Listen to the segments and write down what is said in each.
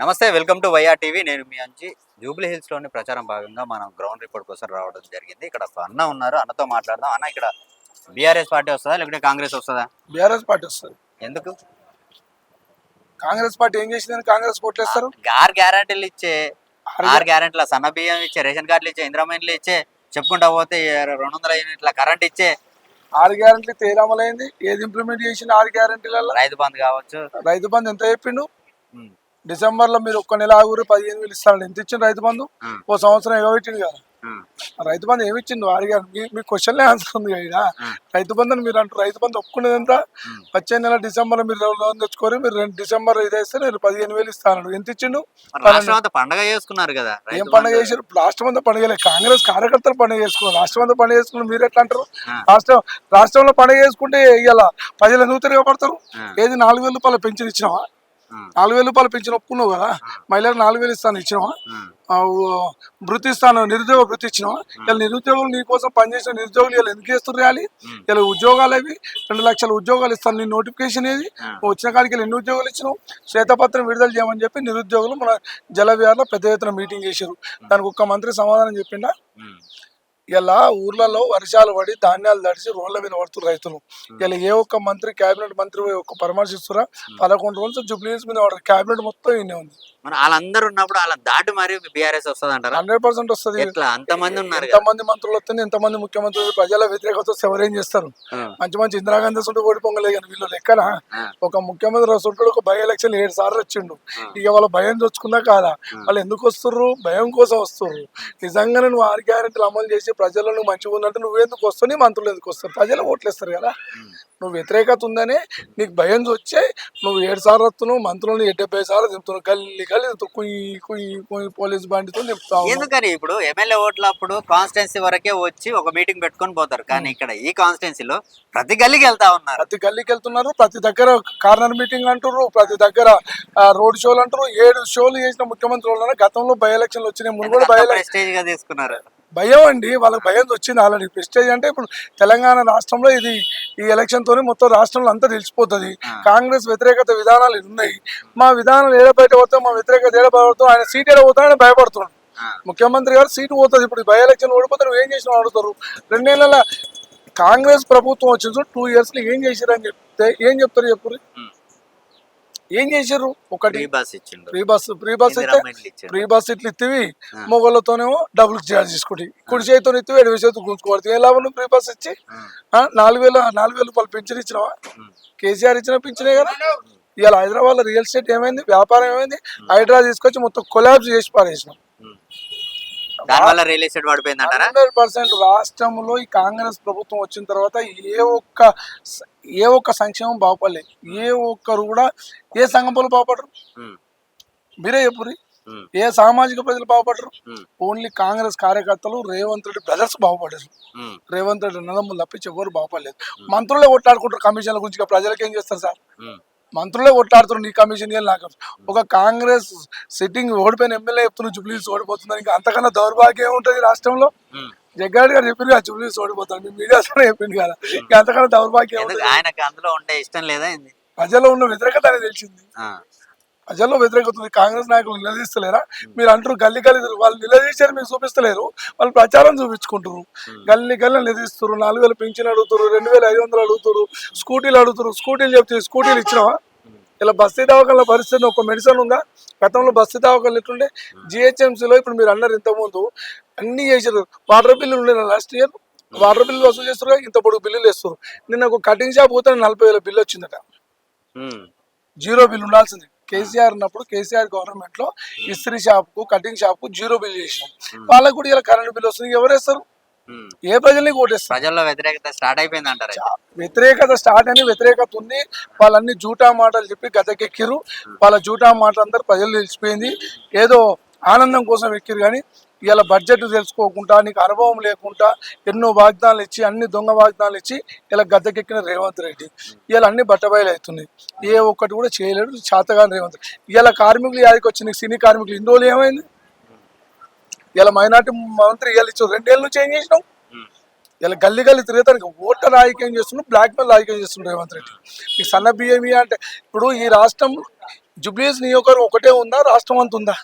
నమస్తే welcome to YR TV. నేను మీ అంచి Jubilee హిల్స్లోని ప్రచారం భాగంగా మనం గ్రౌండ్ రిపోర్ట్ కోసం రావడం జరిగింది. ఇక్కడ అన్న ఉన్నారు. అన్నతో మాట్లాడదాం. అన్న ఇక్కడ బీఆర్ఎస్ పార్టీ వస్తుందా లేకపోతే కాంగ్రెస్ వస్తుందా? బీఆర్ఎస్ పార్టీ వస్తుంది. ఎందుకు? కాంగ్రెస్ పార్టీ ఏం చేసిందని కాంగ్రెస్ కోట్లేస్తారు ఆరు గ్యారంటీలు ఇచ్చే ఆరు గ్యారంటీల సన్న బియ్యం ఇచ్చే రేషన్ కార్డులు ఇచ్చే ఇంద్రమైన్లు ఇచ్చే చెప్పుకుంటా పోతే రెండు వందల యూనిట్ల కరెంట్ ఇచ్చే. ఆరు గ్యారెంటీ తేరామలైంది ఏది ఇంప్లిమెంట్ చేసిన ఆరు గ్యారెంటీలలో రైతు బంధు కావచ్చు. రైతు బంధు ఎంత చెప్పిండు? డిసెంబర్లో మీరు ఒక్క నెల ఆగురు పదిహేను వేలు ఇస్తాను. ఎంత ఇచ్చిండు రైతు బంధు? ఓ సంవత్సరం ఎగబెట్టిండు కదా. రైతు బంధు ఏమి ఇచ్చిండు? గ్యారెంటీ మీ క్వశ్చన్లే ఆన్సర్ ఉంది కదా రైతు బంధు అని మీరు అంటారు. రైతు బంధు ఒప్పుకునేది ఎంత. వచ్చే నెల డిసెంబర్లో మీరు లోన్ తెచ్చుకోరు. మీరు రెండు డిసెంబర్ ఇదేస్తే నేను పదిహేను వేలు ఇస్తాను ఎంత ఇచ్చిండు? పండగ చేసుకున్నారు కదా ఏం పండుగ. చేశారు? రాష్ట్రం అంతా పండుగ లేదు కాంగ్రెస్ కార్యకర్తలు పండుగ చేసుకున్నారు. రాష్ట్రం అంతా పండుగ చేసుకున్నారు. మీరు ఎట్లా అంటారు. రాష్ట్రం రాష్ట్రంలో పండుగ చేసుకుంటే ఇలా ప్రజలు తిరగబడతారు? ఆ, ఏది నాలుగు వేల రూపాయలు పెన్షన్ ఇచ్చినావా? నాలుగు వేల రూపాయలు పెన్షన్ ఒప్పుకున్నావు కదా? మహిళలకు నాలుగు వేలు ఇస్తాను ఇచ్చినావా? వృత్తి ఇస్తాను నిరుద్యోగ వృత్తి ఇచ్చినావా? ఇలా నిరుద్యోగులు నీ కోసం పనిచేసిన నిరుద్యోగులు ఇలా ఎందుకు చేస్తున్నారు రాలి ఇలా ఉద్యోగాలు అవి రెండు లక్షల ఉద్యోగాలు ఇస్తాను నీ నోటిఫికేషన్ ఏది? వచ్చిన కాడికి ఎన్ని ఉద్యోగాలు ఇచ్చినావు? శ్వేతపత్రం విడుదల చేయమని చెప్పి నిరుద్యోగులు మన జలవిహార్లో పెద్ద ఎత్తున మీటింగ్ చేశారు దానికి ఒక్క మంత్రి సమాధానం చెప్పిండా? ఇలా ఊర్లలో వర్షాలు పడి ధాన్యాలు తడిసి రోడ్ల మీద పడుతున్నారు రైతులు. ఇలా ఏ ఒక్క మంత్రి కేబినెట్ మంత్రి ఒక్క పరామర్శిస్తురా? పదకొండు రోజులు జూబ్లీస్ మీద కేబినెట్ మొత్తం ఈయనే ఉంది. మరి వాళ్ళందరూ ఉన్నప్పుడు వాళ్ళ దాటి మరి బీఆర్ఎస్ వస్తుంది అంటారా హండ్రెడ్ పర్సెంట్ వస్తుంది. ఎట్లా? అంతమంది ఉన్నారు ఎంతమంది మంత్రులు వస్తుంది ఎంతమంది ముఖ్యమంత్రులు ప్రజల వ్యతిరేకత వస్తే ఎవరేం చేస్తారు? మంచి మంచి ఇందిరాగాంధీ సుంటు ఓడి పొంగలే కానీ వీళ్ళు లెక్కన? ఒక ముఖ్యమంత్రి సుంటుడు ఒక బై ఎలక్షన్ ఏడు సార్లు వచ్చిండు. ఇక వాళ్ళ భయం తెచ్చుకుందా కాదా? వాళ్ళు ఎందుకు వస్తుర్రు? భయం కోసం వస్తుర్రు. నిజంగానే నువ్వు ఆరు గ్యారెంటీలు అమలు చేసి ప్రజల్లో నువ్వు మంచిగా ఉన్నట్టు నువ్వెందుకు వస్తావు నీ మంత్రులు ఎందుకు వస్తారు? ప్రజలు ఓట్లేస్తారు కదా. నువ్వు వ్యతిరేకత ఉందనే నీకు భయం వచ్చే నువ్వు ఏడు సార్లు వస్తున్నావు మంత్రులను డెబ్బై సార్లు తింటున్నావు గల్లి గల్లి. కుయ్యి కుయ్యి కుయ్యి పోలీస్ బండితో చెప్తావు ఎందుకని ఇప్పుడు ఎమ్మెల్యే ఓట్ల అప్పుడు కాన్స్టిట్యున్సీ వరకే వచ్చి ఒక మీటింగ్ పెట్టుకొని పోతారు. కానీ ఇక్కడ ఈ కాన్స్టిట్యున్సీలో ప్రతి గల్లీకి వెళ్తా ఉన్నారు. ప్రతి గల్లీకి వెళ్తున్నారు. ప్రతి దగ్గర కార్నర్ మీటింగ్ అంటారు ప్రతి దగ్గర రోడ్ షోలు అంటారు ఏడు షోలు చేసిన ముఖ్యమంత్రి గతంలో బై ఎలక్షన్లు వచ్చినాయి. ముందు కూడా బై ఎలక్షన్ తీసుకున్నారు? భయం అండి. వాళ్ళకి భయం వచ్చింది ఆల్రెడీ. ప్రెస్టేజ్ అంటే ఇప్పుడు తెలంగాణ రాష్ట్రంలో ఇది ఈ ఎలక్షన్ తోని మొత్తం రాష్ట్రంలో అంతా తెలిసిపోతుంది. కాంగ్రెస్ వ్యతిరేకత విధానాలు ఉన్నాయి. మా విధానాలు ఏడ బయట పోతాం మా వ్యతిరేకత ఏడ ఆయన సీట్ ఏడ పోతాడని భయపడుతున్నాడు. ముఖ్యమంత్రి గారు సీటు పోతుంది. ఇప్పుడు బై ఎలక్షన్ ఓడిపోతే నువ్వు ఏం చేసినావు అడుగుతారు రెండేళ్ళ కాంగ్రెస్ ప్రభుత్వం వచ్చింది టూ ఇయర్స్లో ఏం చేసిరని చెప్తే ఏం చెప్తారు చెప్పు. ఏం చేశారు? ఒకటి. బస్ ఇచ్చిండు. ఫ్రీ బస్ ఫ్రీ బస్ అయితే ఫ్రీ బస్ ఇట్లా ఇత్తివి. మొగోళ్ళతోనేమో డబ్బులు చార్జ్ చేసుకుంటాయి కుడి చేతితో ఇత్తివి ఎడవి చేతితో గుంజుకోవాలి ఏ లాభం ఫ్రీ బస్ ఇచ్చి? నాలుగు వేల నాలుగు వేల రూపాయలు పింఛన్ ఇచ్చినావా? కేసీఆర్ ఇచ్చిన పింఛనే కదా? ఇవాళ హైదరాబాద్లో రియల్ ఎస్టేట్ ఏమైంది? వ్యాపారం ఏమైంది? హైడ్రా తీసుకొచ్చి మొత్తం కొలాబ్స్ చేసి పారేసినాం. దానివల్ల రియల్ ఎస్టేట్ పడిపోయింది అంటారా హండ్రెడ్ పర్సెంట్ రాష్ట్రంలో ఈ కాంగ్రెస్ ప్రభుత్వం వచ్చిన తర్వాత ఏ ఒక్క ఏ ఒక్క సంక్షేమం బాగుపడలేదు. ఏ ఒక్కరు కూడా ఏ సంఘం పనులు బాగుపడరు. మీరే చెప్పురి ఏ సామాజిక ప్రజలు బాగుపడరు. ఓన్లీ కాంగ్రెస్ కార్యకర్తలు రేవంత్ రెడ్డి బ్రదర్స్ బాగుపడారు. రేవంత్ రెడ్డి నదమ్ములు తప్పించి ఎవరు బాగుపడలేదు. మంత్రులే కొట్లాడుకుంటారు కమిషన్ల గురించి ప్రజలకు ఏం చేస్తారు సార్? మంత్రులే కొట్లాడుతున్నారు నీ కమిషన్ ఇవ్వాలి నాకు. ఒక కాంగ్రెస్ సిట్టింగ్ ఓడిపోయిన ఎమ్మెల్యే చెప్తున్న జుబ్లీస్ ఓడిపోతున్నారు ఇంకా అంతకన్నా దౌర్భాగ్యం ఉంటుంది రాష్ట్రంలో. జగ్గారెడ్డి గారు చెప్పింది కదా జుబ్లీస్ ఓడిపోతారు మీ మీడియా చెప్పింది కదా. ఇంకా అంతకన్నా దౌర్భాగ్యం ఎందుకు? ఉంటుంది. ఆయనకు అందులో ఉండే ఇష్టం లేదా ఏంది? ప్రజల్లో ఉన్న వ్యతిరేకత అనేది తెలిసింది. ప్రజల్లో వ్యతిరేకత ఉంది. కాంగ్రెస్ నాయకులు నిలదీస్తలేరా? మీరు అంటారు గల్లీ గల్లీ. వాళ్ళు నిలదీశారు మీకు చూపిస్తలేరు. వాళ్ళు ప్రచారం చూపించుకుంటారు గల్లీ గల్లీ నిలదీస్తారు నాలుగు వేలు పింఛన్ అడుగుతారు రెండు వేల ఐదు వందలు అడుగుతారు స్కూటీలు అడుగుతారు స్కూటీలు చెప్తే స్కూటీలు ఇచ్చినావా? ఇలా బస్తీ దవాఖాన పరిస్థితి ఒక మెడిసిన్ ఉందా? గతంలో బస్తీ దవాఖాలు ఎట్లుండే? జిహెచ్ఎంసీలో ఇప్పుడు మీరు అన్నారు ఇంతకుముందు అన్ని చేశారు వాటర్ బిల్లులు ఉండే లాస్ట్ ఇయర్ వాటర్ బిల్లు వసూలు చేస్తారు ఇంత పొడుగు బిల్లులు వేస్తారు నిన్న ఒక కటింగ్ షాప్ పోతే నలభై వేల బిల్లు వచ్చిందట. జీరో బిల్ ఉండాల్సింది. కేసీఆర్ ఉన్నప్పుడు కేసీఆర్ గవర్నమెంట్లో ఇస్త్రీ షాప్కు కటింగ్ షాప్కు జీరో బిల్ చేసినాం. వాళ్ళకు కూడా ఇలా కరెంట్ బిల్ వస్తుంది. ఎవరు వేస్తారు? ఉమ్. ఏ ప్రజల్ని ఓటేస్తారు? ప్రజల్లో వ్యతిరేకత స్టార్ట్ అయిపోయింది అంటారా వ్యతిరేకత స్టార్ట్ అని వ్యతిరేకత ఉంది. వాళ్ళన్ని జూటా మాటలు చెప్పి గతకెక్కిరు వాళ్ళ జూటా మాటలు అందరు ప్రజలు తెలిసిపోయింది. ఏదో ఆనందం కోసం ఎక్కిరు కానీ ఇలా బడ్జెట్ తెలుసుకోకుండా నీకు అనుభవం లేకుండా ఎన్నో వాగ్దానాలు ఇచ్చి అన్ని దొంగ వాగ్దానాలు ఇచ్చి ఇలా గద్దెకెక్కిన రేవంత్ రెడ్డి. ఇలా అన్ని బట్టబయలు అవుతున్నాయి. ఏ ఒక్కటి కూడా చేయలేడు. చేతగాని రేవంత్ రెడ్డి. ఇలా కార్మికులు యాదికి వచ్చి నీకు సినీ కార్మికులు ఇన్ని రోజులు ఏమైంది? ఇలా మైనార్టీ మంత్రి ఇలా ఇచ్చారు రెండేళ్ళ నుంచి ఏం చేసినాం ఇలా గల్లీ గల్లీ తిరుగుతానికి ఓటర్ రాజకీయం చేస్తున్నాడు బ్లాక్ మెయిల్ రాజకీయం చేస్తున్నాడు రేవంత్ రెడ్డి. ఈ సన్న బియ్యం అంటే ఇప్పుడు ఈ రాష్ట్రం జుబ్లీస్ నియోజకవర్గం ఒకటే ఉందా? రాష్ట్రం అంతా ఉందా?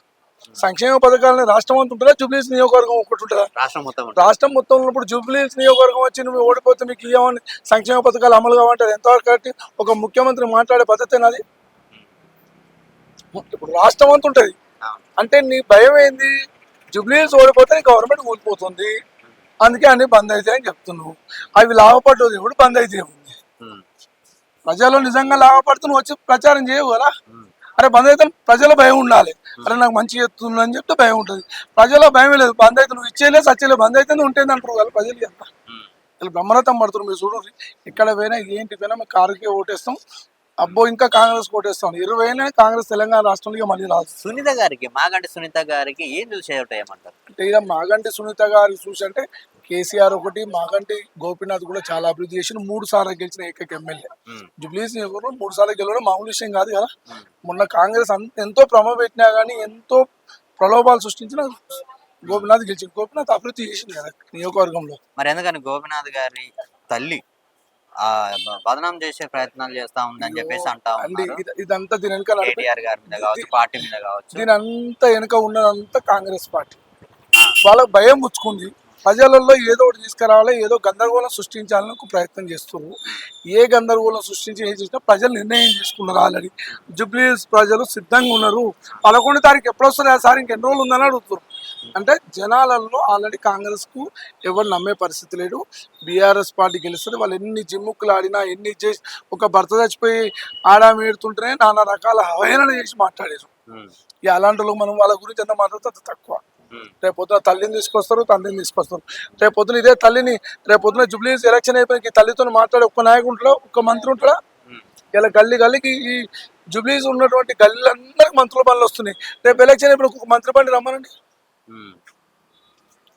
సంక్షేమ పథకాలని రాష్ట్రం అంతా ఉంటుందా? జుబ్లీస్ నియోజకవర్గం ఒకటి ఉంటుందా? రాష్ట్రం మొత్తం. రాష్ట్రం మొత్తం ఉన్నప్పుడు జూబ్లీస్ నియోజకవర్గం వచ్చి నువ్వు ఓడిపోతే మీకు ఇవ్వమని సంక్షేమ పథకాలు అమలు కావంటారు ఎంతవరకు కరెక్ట్? ఒక ముఖ్యమంత్రి మాట్లాడే పద్ధతి నాది ఇప్పుడు రాష్ట్రం అంతా ఉంటుంది. అంటే నీ భయం ఏంది? జూబ్లీస్ ఓడిపోతే గవర్నమెంట్ కూలిపోతుంది అందుకే అన్ని బంద్ అవుతాయి అని చెప్తున్నావు. అవి లాభపడ్డది ఇప్పుడు బంద్ అయితే ఉంది ప్రజలు నిజంగా లాభపడుతూ నువ్వు వచ్చి ప్రచారం చేయవు కదా? అరే బంద్ అయితే ప్రజల భయం ఉండాలి. అరే నాకు మంచి చేస్తుంది అని చెప్తే భయం ఉంటుంది. ప్రజల భయం లేదు. బంద్ అయితే నువ్వు ఇచ్చేయలేదు సచ్చేలేదు బంద్ అయితే ఉంటుంది అంటారు కదా ప్రజలు ఎంత. వీళ్ళు బ్రహ్మరథం పడుతున్నారు మీరు చూడండి ఇక్కడ పోయినా ఏంటి పోయినా మేము కారుకే ఓటేస్తాం. అబ్బో ఇంకా కాంగ్రెస్ ఓటేస్తాం ఇరవై కాంగ్రెస్ తెలంగాణ రాష్ట్రంలో మళ్ళీ రాదు. సునీత గారికి మాగంటి సునీత గారికి ఏం చూసి అంటే ఇక మాగంటి సునీత గారి చూసి అంటే కేసీఆర్ ఒకటి మాగంటి గోపీనాథ్ కూడా చాలా అభివృద్ధి చేసిన మూడు సార్లు గెలిచిన ఏకైక ఎమ్మెల్యే. జుబ్లీస్ మూడు సార్లు గెలవడం మామూలు విషయం కాదు కదా. మొన్న కాంగ్రెస్ ఎంతో ప్రమ పెట్టినా కానీ ఎంతో ప్రలోభాలు సృష్టించిన గోపీనాథ్ గెలిచింది గోపీనాథ్ అభివృద్ధి చేసింది కదా నియోజకవర్గంలో. మరి ఎందుకని గోపినాథ్ గారి తల్లి బదనాం చేసే ప్రయత్నాలు చేస్తా ఉందని చెప్పేసి అంటా ఇదంతా దీని వెనక నడిపి కేటీఆర్ గారి మీద కావచ్చు పార్టీ మీద కావచ్చు. దీని అంతా వెనుక ఉన్నదంతా కాంగ్రెస్ పార్టీ. వాళ్ళకి భయం పుచ్చుకుంది. ప్రజలలో ఏదో ఒకటి తీసుకురావాలి ఏదో గందరగోళం సృష్టించాలని ఒక ప్రయత్నం చేస్తున్నారు ఏ గందరగోళం సృష్టించి ఏం చేసినా ప్రజలు నిర్ణయం చేసుకున్నారు ఆల్రెడీ. జూబ్లీస్ ప్రజలు సిద్ధంగా ఉన్నారు. పదకొండు తారీఖు ఎప్పుడు వస్తుంది సార్? ఇంకెన్ని రోజులు ఉందని అడుగుతున్నారు అంటే జనాలలో ఆల్రెడీ కాంగ్రెస్కు ఎవరు నమ్మే పరిస్థితి లేడు బీఆర్ఎస్ పార్టీ గెలుస్తుంది. వాళ్ళు ఎన్ని జిమ్ముక్కులు ఆడినా ఎన్ని చేసి ఒక భర్త చచ్చిపోయి ఆడా మేడుతుంటేనే నానా రకాల అవహేళన చేసి మాట్లాడారు ఇక అలాంటి మనం వాళ్ళ గురించి ఎంత మాట్లాడితే తక్కువ. రేపు పొద్దున తల్లిని తీసుకొస్తారు తండ్రిని తీసుకొస్తారు. రేపు పొద్దున ఇదే తల్లిని రేపు పొద్దున జూబ్లీస్ ఎలక్షన్ అయిపోయి తల్లితో మాట్లాడే ఒక్క నాయకుడు ఉంటాడా ఒక్క మంత్రి ఉంటాడా. ఇలా గల్లీ గల్లీకి ఈ జూబ్లీస్ ఉన్నటువంటి గల్లీలందరికీ మంత్రుల పనులు వస్తున్నాయి. రేపు ఎలక్షన్ అయిపోయి ఒక మంత్రి బండి రమ్మనండి.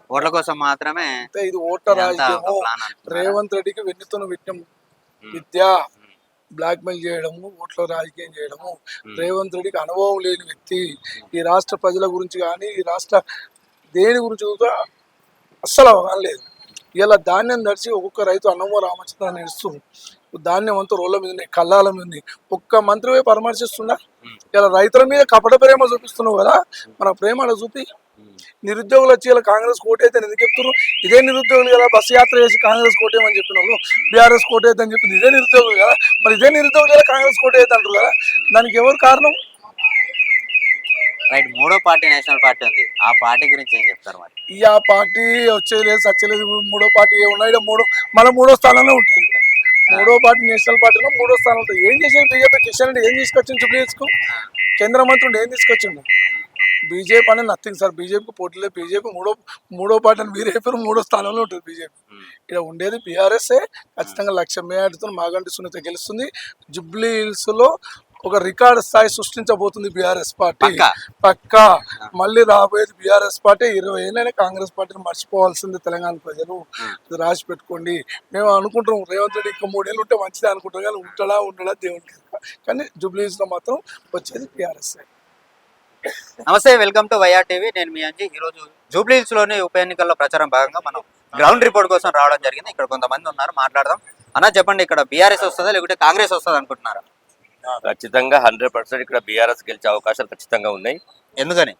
ఓట్ల కోసం మాత్రమే ఇది రాజకీయము అంటున్నారా? రేవంత్ రెడ్డికి వెన్నుతున్న విట్నం ఉమ్, విద్య ఉమ్, బ్లాక్మెయిల్ చేయడము ఓట్ల రాజకీయం చేయడము. రేవంత్ రెడ్డికి అనుభవం లేని వ్యక్తి. ఈ రాష్ట్ర ప్రజల గురించి కానీ ఈ రాష్ట్ర దేని గురించి కూడా అస్సలు అవగాహన లేదు. ఇలా ధాన్యం నడిచి ఒక్కొక్క రైతు అన్నమో రామచంద్ర నేడుస్తుంది ధాన్యం అంతా రోడ్ల మీద ఉన్నాయి కళ్ళాల మీద ఉన్నాయి. ఒక్క మంత్రివే పరామర్శిస్తున్నా? ఇలా రైతుల మీద కపట ప్రేమ చూపిస్తున్నావు కదా? మన ప్రేమ చూపి. నిరుద్యోగులు వచ్చి ఇలా కాంగ్రెస్ కోటైతే ఎందుకు చెప్తున్నారు ఇదే నిరుద్యోగులు కదా బస్సు యాత్ర చేసి కాంగ్రెస్ కోటేయమని చెప్పిన వాళ్ళు బీఆర్ఎస్ కోటైతే అని చెప్పింది ఇదే నిరుద్యోగులు కదా మరి ఇదే నిరుద్యోగులు కదా కాంగ్రెస్ కోటైతే అంటారు కదా దానికి ఎవరు కారణం? రైట్ మూడో పార్టీ నేషనల్ పార్టీ ఉంది. ఆ పార్టీ గురించి ఏం చెప్తారు మరి? ఈ ఆ పార్టీ వచ్చేది సచ్చలేదు మూడో పార్టీ ఉన్నాయి మూడో మళ్ళీ మూడో స్థానంలో ఉంటుంది. మూడో పార్టీ నేషనల్ పార్టీలో మూడో స్థానం ఉంటుంది. ఏం చేసింది బీజేపీ? కిషన్ రెడ్డి ఏం తీసుకొచ్చింది జుబ్లీస్కు కేంద్ర మంత్రుడు ఏం తీసుకొచ్చిండు? బీజేపీ అనేది నథింగ్ సార్. బీజేపీకి పోటీ లేదు. బీజేపీ మూడో మూడో పార్టీ అని మీరు చెప్పారు మూడో స్థానంలో ఉంటుంది బీజేపీ. ఇక్కడ ఉండేది బీఆర్ఎస్ఏ. ఖచ్చితంగా లక్ష మేయాడుతో మాగంటి సునీత గెలుస్తుంది. జుబ్లీ హిల్స్లో ఒక రికార్డ్ స్థాయి సృష్టించబోతుంది బీఆర్ఎస్ పార్టీ. పక్కా. మళ్ళీ రాబోయేది బీఆర్ఎస్ పార్టీ. ఇరవై ఏళ్ళైనా కాంగ్రెస్ పార్టీని మర్చిపోవాల్సింది తెలంగాణ ప్రజలు. ఇది రాసి పెట్టుకోండి. మేము అనుకుంటాం రేవంత్ రెడ్డి ఇంకా మూడేళ్ళు ఉంటే మంచిదే అనుకుంటాం కానీ ఉంటాడా ఉండడా ఎరుక. కానీ జుబ్లీ హిల్స్లో మాత్రం వచ్చేది బీఆర్ఎస్ నమస్తే వెల్కమ్ టు వైఆర్ టీవీ. నేను మీ అంజీ. ఈ రోజు జూబ్లీ హిల్స్లోని ఉప ఎన్నికల్లో ప్రచారం భాగంగా మనం గ్రౌండ్ రిపోర్ట్ కోసం రావడం జరిగింది. ఇక్కడ కొంతమంది ఉన్నారు మాట్లాడదాం. అన్న చెప్పండి ఇక్కడ బీఆర్ఎస్ వస్తుందా లేకుంటే కాంగ్రెస్ వస్తుంది అనుకుంటున్నారా? ఖచ్చితంగా హండ్రెడ్ పర్సెంట్ ఇక్కడ బీఆర్ఎస్ గెలిచే అవకాశాలు ఖచ్చితంగా ఉన్నాయి. ఎందుకని?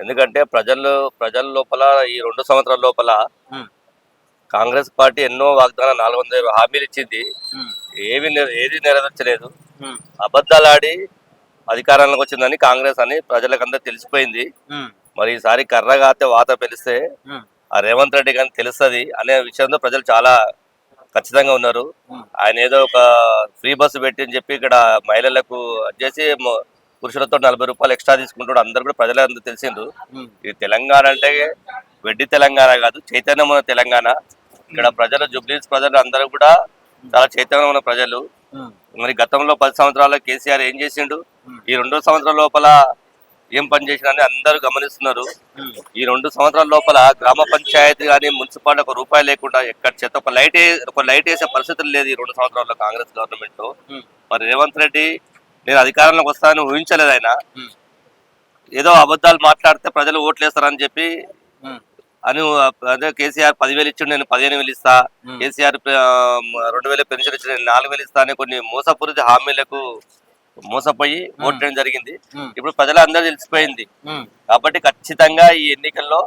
ఎందుకంటే ప్రజలు ప్రజల లోపల ఈ రెండు సంవత్సరాల లోపల కాంగ్రెస్ పార్టీ ఎన్నో వాగ్దానాలు నాలుగు వందల హామీలు ఇచ్చింది. నెర- ఏది నెరవేర్చలేదు. అబద్ధాలు ఆడి అధికారంలోకి వచ్చిందని కాంగ్రెస్ అని ప్రజలకు అందరూ తెలిసిపోయింది మరి ఈసారి కర్ర కాతే వాత పెలిస్తే ఆ రేవంత్ రెడ్డి కానీ తెలుస్తుంది అనే విషయంలో ప్రజలు చాలా ఖచ్చితంగా ఉన్నారు. ఆయన ఏదో ఒక ఫ్రీ బస్సు పెట్టి అని చెప్పి ఇక్కడ మహిళలకు చేసి పురుషులతో నలభై రూపాయలు ఎక్స్ట్రా తీసుకుంటాడు అందరు కూడా ప్రజలందరూ తెలిసిండు ఉమ్, ఈ తెలంగాణ అంటే వెడ్డి తెలంగాణ కాదు చైతన్యమైన తెలంగాణ. ఇక్కడ ప్రజలు జుబ్లీస్ ప్రజలు అందరూ కూడా చాలా చైతన్యమైన ప్రజలు. ఉమ్, మరి గతంలో పది సంవత్సరాల్లో కేసీఆర్ ఏం చేసిండు? ఈ రెండు సంవత్సరాల లోపల ఏం పని చేసినని అందరూ గమనిస్తున్నారు. ఈ రెండు సంవత్సరాల లోపల గ్రామ పంచాయతీ కానీ మున్సిపాలిటీ ఒక రూపాయి లేకుండా ఎక్కడ చేత ఒక లైట్ ఒక లైట్ వేసే పరిస్థితులు లేదు ఈ రెండు సంవత్సరాల్లో కాంగ్రెస్ గవర్నమెంట్ మరి రేవంత్ రెడ్డి నేను అధికారంలోకి వస్తానని ఊహించలేదు ఆయన. ఏదో అబద్ధాలు మాట్లాడితే ప్రజలు ఓట్లేస్తారని చెప్పి అని అదే కేసీఆర్ పదివేలు ఇచ్చిండు నేను పదిహేను వేలు ఇస్తా. కేసీఆర్ రెండు వేల పెన్షన్ ఇచ్చి నేను నాలుగు వేలు ఇస్తా అని కొన్ని మోసపూరిత హామీలకు మోసపోయి ఓట్లేయడం జరిగింది. ఇప్పుడు ప్రజలందరూ తెలిసిపోయింది. కాబట్టి ఖచ్చితంగా ఈ ఎన్నికల్లో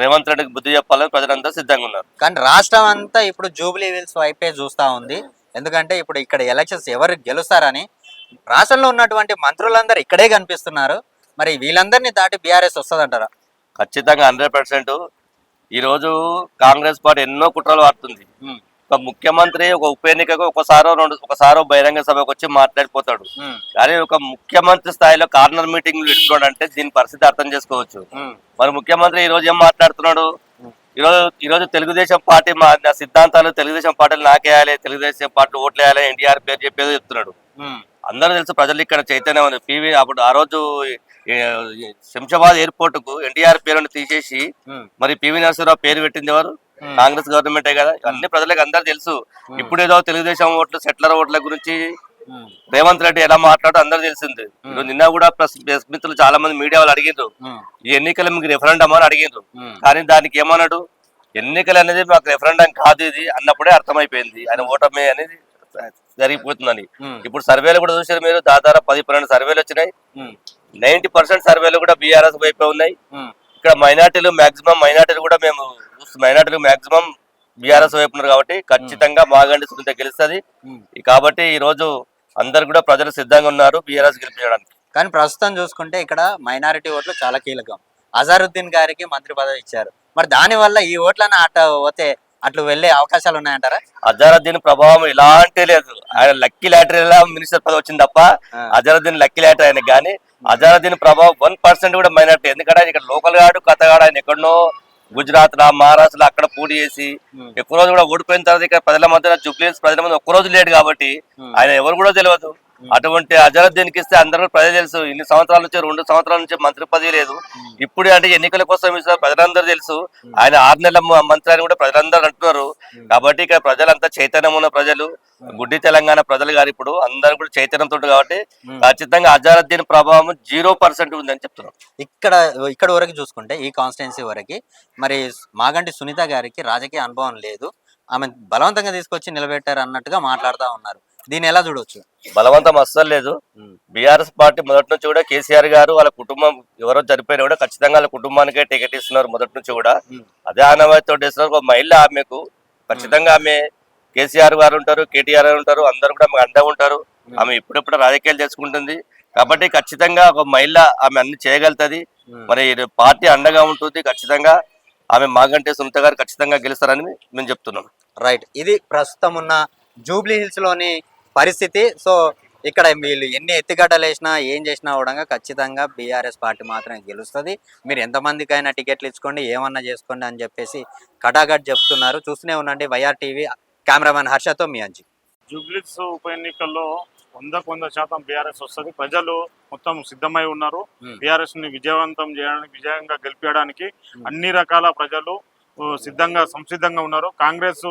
రేవంత్ రెడ్డికి బుద్ధి చెప్పాలని ప్రజలందరూ సిద్ధంగా ఉన్నారు. కానీ రాష్ట్రం అంతా ఇప్పుడు జూబ్లీ హిల్స్ వైపే చూస్తా ఉంది. ఎందుకంటే ఇప్పుడు ఇక్కడ ఎలక్షన్స్ ఎవరు గెలుస్తారని రాష్ట్రంలో ఉన్నటువంటి మంత్రులందరూ ఇక్కడే కనిపిస్తున్నారు. మరి వీళ్ళందరినీ దాటి బీఆర్ఎస్ వస్తుందంటారా? ఖచ్చితంగా హండ్రెడ్ పర్సెంట్. ఈరోజు కాంగ్రెస్ పార్టీ ఎన్నో కుట్రలు వాడుతుంది ఒక ముఖ్యమంత్రి ఒక ఉప ఎన్నికకు ఒకసారో రెండు ఒకసారో బహిరంగ సభకు వచ్చి మాట్లాడిపోతాడు. కానీ ఒక ముఖ్యమంత్రి స్థాయిలో కార్నర్ మీటింగ్లు పెట్టుకోవడం అంటే దీని పరిస్థితి అర్థం చేసుకోవచ్చు. మరి ముఖ్యమంత్రి ఈ రోజు ఏం మాట్లాడుతున్నాడు? ఈరోజు ఈరోజు తెలుగుదేశం పార్టీ మా నా సిద్ధాంతాలు తెలుగుదేశం పార్టీలు నాకేయాలి తెలుగుదేశం పార్టీ ఓట్లు వేయాలి ఎన్టీఆర్ పేరు చెప్పేదో చెప్తున్నాడు. అందరూ తెలుసు ప్రజలు ఇక్కడ చైతన్యం ఉంది. పివి అప్పుడు ఆ రోజు శంషాబాద్ ఎయిర్పోర్ట్కు ఎన్టీఆర్ పేరును తీసేసి మరి పివి నరసింహరావు పేరు పెట్టింది ఎవరు. కాంగ్రెస్ గవర్నమెంటే కదా. అన్ని ప్రజలకు అందరు తెలుసు. ఇప్పుడు ఏదో తెలుగుదేశం ఓట్లు సెట్లర్ ఓట్ల గురించి రేవంత్ రెడ్డి ఎలా మాట్లాడో అందరూ తెలిసింది. నిన్న కూడా ప్రెస్ మిత్రులు చాలా మంది మీడియా వాళ్ళు అడిగిండ్రు. ఉమ్, ఈ ఎన్నికలు మీకు రెఫరెండం అని ఉమ్, కానీ దానికి ఏమన్నాడు? ఎన్నికలు అనేది మాకు రెఫరెండం కాదు ఇది అన్నప్పుడే అర్థమైపోయింది. ఆయన ఓటమి అనేది జరిగిపోతుందని ఇప్పుడు సర్వేలు కూడా చూసారు మీరు. దాదాపు పది పన్నెండు సర్వేలు వచ్చినాయి. నైన్టీ పర్సెంట్ సర్వేలు కూడా బీఆర్ఎస్ వైపే ఉన్నాయి. ఇక్కడ మైనార్టీలు మాక్సిమం మైనార్టీలు కూడా మేము మైనార్టీలు మాక్సిమం బీఆర్ఎస్ వైపు ఉన్నారు కాబట్టి ఖచ్చితంగా మాగండి సునీత గెలుస్తుంది. కాబట్టి ఈ రోజు అందరు కూడా ప్రజలు సిద్ధంగా ఉన్నారు బీఆర్ఎస్ గెలిపించడానికి. కానీ ప్రస్తుతం చూసుకుంటే ఇక్కడ మైనారిటీ ఓట్లు చాలా కీలకం. అజారుద్దీన్ గారికి మంత్రి పదవి ఇచ్చారు. మరి దాని వల్ల ఈ ఓట్లను అటు పోతే అట్లు వెళ్ళే అవకాశాలు ఉన్నాయంటారా? అజారుద్దీన్ ప్రభావం ఎలాంటి లేదు. ఆయన లక్కీ లాటరీలా మినిస్టర్ పదవి వచ్చింది తప్ప. అజారుద్దీన్ లక్కీ లాటరీ ఆయన కానీ అజారుద్దీన్ ప్రభావం వన్ పర్సెంట్ కూడా మైనార్టీ. ఎందుకంటే ఆయన ఇక్కడ లోకల్ గాడు కథగాడు ఆయన ఎక్కడనో గుజరాత్ లా మహారాష్ట్రలో అక్కడ పోటీ చేసి ఎక్కువ రోజు కూడా ఓడిపోయిన తర్వాత ఇక్కడ ప్రజల మధ్య జూబ్లీస్ ప్రజల మధ్య ఒక్క రోజు లేడు కాబట్టి ఆయన ఎవరు కూడా తెలియదు అటువంటి అజరుద్దీన్కి ఇస్తే అందరూ కూడా ప్రజలు తెలుసు. ఇన్ని సంవత్సరాల నుంచి రెండు సంవత్సరాల నుంచి మంత్రి పదవి లేదు. ఇప్పుడు అంటే ఎన్నికల కోసం ఇస్తారు. ప్రజలందరూ తెలుసు. ఆయన ఆరు నెలల మంత్రి అని కూడా ప్రజలందరూ అంటున్నారు. కాబట్టి ఇక్కడ ప్రజలంతా చైతన్యం ఉన్న ప్రజలు గుడ్డి తెలంగాణ ప్రజలు గారు ఇప్పుడు అందరూ కూడా చైతన్యంతో కాబట్టి. ఖచ్చితంగా అజారుద్దీన్ ప్రభావం జీరో పర్సెంట్ ఉందని చెప్తున్నాం. ఇక్కడ ఇక్కడ వరకు చూసుకుంటే ఈ కాన్స్టిట్యున్సీ వరకు మరి మాగంటి సునీత గారికి రాజకీయ అనుభవం లేదు. ఆమె బలవంతంగా తీసుకొచ్చి నిలబెట్టారు అన్నట్టుగా మాట్లాడుతూ ఉన్నారు. దీన్ని ఎలా చూడొచ్చు? బలవంతం అస్సలు లేదు. బీఆర్ఎస్ పార్టీ మొదటి నుంచి కూడా కేసీఆర్ గారు వాళ్ళ కుటుంబం ఎవరో చనిపోయినా కూడా ఖచ్చితంగా వాళ్ళ కుటుంబానికే టికెట్ ఇస్తున్నారు మొదటి నుంచి కూడా. అదే ఆనవాయితీ ఇస్తున్నారు ఒక మహిళ ఆమెకు ఖచ్చితంగా ఆమె కేసీఆర్ గారు ఉంటారు కేటీఆర్ గారు ఉంటారు అందరు కూడా ఆమె అండగా ఉంటారు. ఆమె ఇప్పుడిప్పుడు రాజకీయాలు చేసుకుంటుంది. కాబట్టి ఖచ్చితంగా ఒక మహిళ ఆమె అన్ని చేయగలుగుతుంది. మరి పార్టీ అండగా ఉంటుంది ఖచ్చితంగా. ఆమె మాగంటే సునీత గారు ఖచ్చితంగా గెలుస్తారని మేము చెప్తున్నాం. రైట్. ఇది ప్రస్తుతం ఉన్న జూబ్లీ హిల్స్లోని పరిస్థితి. సో ఇక్కడ వీళ్ళు ఎన్ని ఎత్తుగడ్డలు వేసినా ఏం చేసినా కూడా ఖచ్చితంగా బీఆర్ఎస్ పార్టీ మాత్రమే గెలుస్తుంది. మీరు ఎంతమందికైనా టికెట్లు ఇచ్చుకోండి ఏమన్నా చేసుకోండి అని చెప్పేసి కటాకట్ చెప్తున్నారు. చూస్తూనే ఉండండి వైఆర్ టీవీ కెమెరామెన్ హర్షతో మీ అంజీ జూబ్లీస్ ఉప ఎన్నికల్లో వందకు వంద శాతం బీఆర్ఎస్ వస్తుంది. ప్రజలు మొత్తం సిద్ధమై ఉన్నారు. బీఆర్ఎస్ని విజయవంతం చేయడానికి విజయంగా గెలిపించడానికి అన్ని రకాల ప్రజలు సిద్ధంగా సంసిద్ధంగా ఉన్నారు. కాంగ్రెస్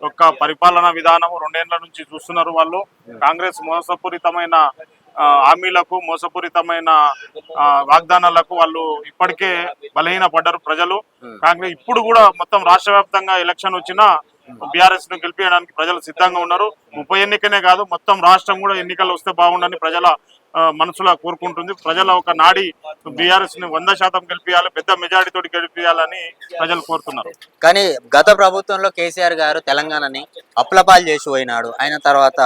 యొక్క పరిపాలనా విధానం రెండేళ్ళ నుంచి చూస్తున్నారు వాళ్ళు. కాంగ్రెస్ మోసపూరితమైన హామీలకు మోసపూరితమైన ఆ, వాగ్దానాలకు వాళ్ళు ఇప్పటికే బలహీన పడ్డారు ప్రజలు. కాంగ్రెస్ ఇప్పుడు కూడా మొత్తం రాష్ట్ర వ్యాప్తంగా ఎలక్షన్ వచ్చినా బీఆర్ఎస్ను గెలిపించడానికి ప్రజలు సిద్ధంగా ఉన్నారు. ఉప ఎన్నికనే కాదు మొత్తం రాష్ట్రం కూడా ఎన్నికలు వస్తే బాగుండని ప్రజల మనసులో కోరుకుంటుంది. ప్రజల ఒక నాడి బీఆర్ఎస్ని వంద శాతం గెలిపించాలి పెద్ద మెజారిటీ తోటి గెలిపించాలని ప్రజలు కోరుతున్నారు. కానీ గత ప్రభుత్వంలో కేసీఆర్ గారు తెలంగాణని అప్లపాలు చేసి పోయినాడు. అయిన తర్వాత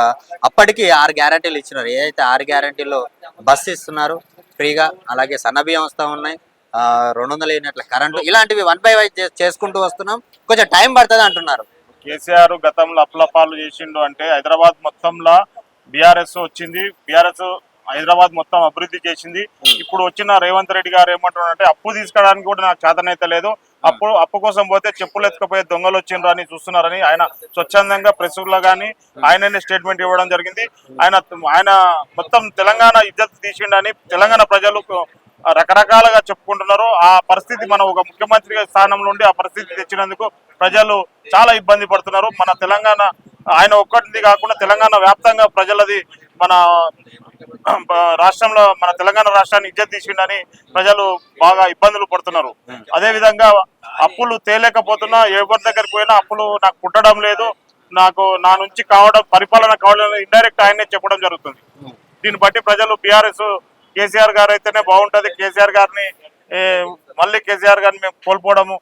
అప్పటికి ఆరు గ్యారంటీలు ఇచ్చినారు. ఏదైతే ఆరు గ్యారంటీలో బస్సు ఇస్తున్నారు ఫ్రీగా అలాగే సన్నబియ్యం వస్తూ ఉన్నాయి ఆ, రెండు వందల యూనిట్ల కరెంటు ఇలాంటివి వన్ బై వై చేసుకుంటూ వస్తున్నాం. కొంచెం టైం పడుతుంది అంటున్నారు. కేసీఆర్ గతంలో అప్లపాలు చేసిండు అంటే హైదరాబాద్ మొత్తంలో బీఆర్ఎస్ వచ్చింది. బీఆర్ఎస్ హైదరాబాద్ మొత్తం అభివృద్ధి చేసింది. ఇప్పుడు వచ్చిన రేవంత్ రెడ్డి గారు ఏమంటున్నారంటే అప్పు తీసుకోవడానికి కూడా నాకు చేతనైతే లేదు. అప్పుడు అప్పు కోసం పోతే చెప్పులు ఎత్తుకపోయే దొంగలు వచ్చిండ్రు అని చూస్తున్నారని ఆయన స్వచ్ఛందంగా ప్రెస్లో గానీ ఆయననే స్టేట్మెంట్ ఇవ్వడం జరిగింది. ఆయన ఆయన మొత్తం తెలంగాణ ఇజ్జత్ తీసిండని తెలంగాణ ప్రజలు రకరకాలుగా చెప్పుకుంటున్నారు. ఆ పరిస్థితి మన ఒక ముఖ్యమంత్రి స్థానంలో ఉండి ఆ పరిస్థితి తెచ్చినందుకు ప్రజలు చాలా ఇబ్బంది పడుతున్నారు. మన తెలంగాణ ఆయన ఒక్కటిది కాకుండా తెలంగాణ వ్యాప్తంగా ప్రజలది మన రాష్ట్రంలో మన తెలంగాణ రాష్ట్రాన్ని ఇజ్జత్ తీసిండని ప్రజలు బాగా ఇబ్బందులు పడుతున్నారు. అదే విధంగా అప్పులు తేలేకపోతున్నా ఎవరి దగ్గరికి పోయినా అప్పులు నాకు పుట్టడం లేదు. నాకు నా నుంచి కావడం పరిపాలన కావడం ఇండైరెక్ట్ ఆయనే చెప్పడం జరుగుతుంది. దీన్ని బట్టి ప్రజలు బీఆర్ఎస్ కేసీఆర్ గారు అయితేనే బాగుంటుంది. కేసీఆర్ గారిని మళ్ళీ కేసీఆర్ గారిని మేము కోల్పోవడము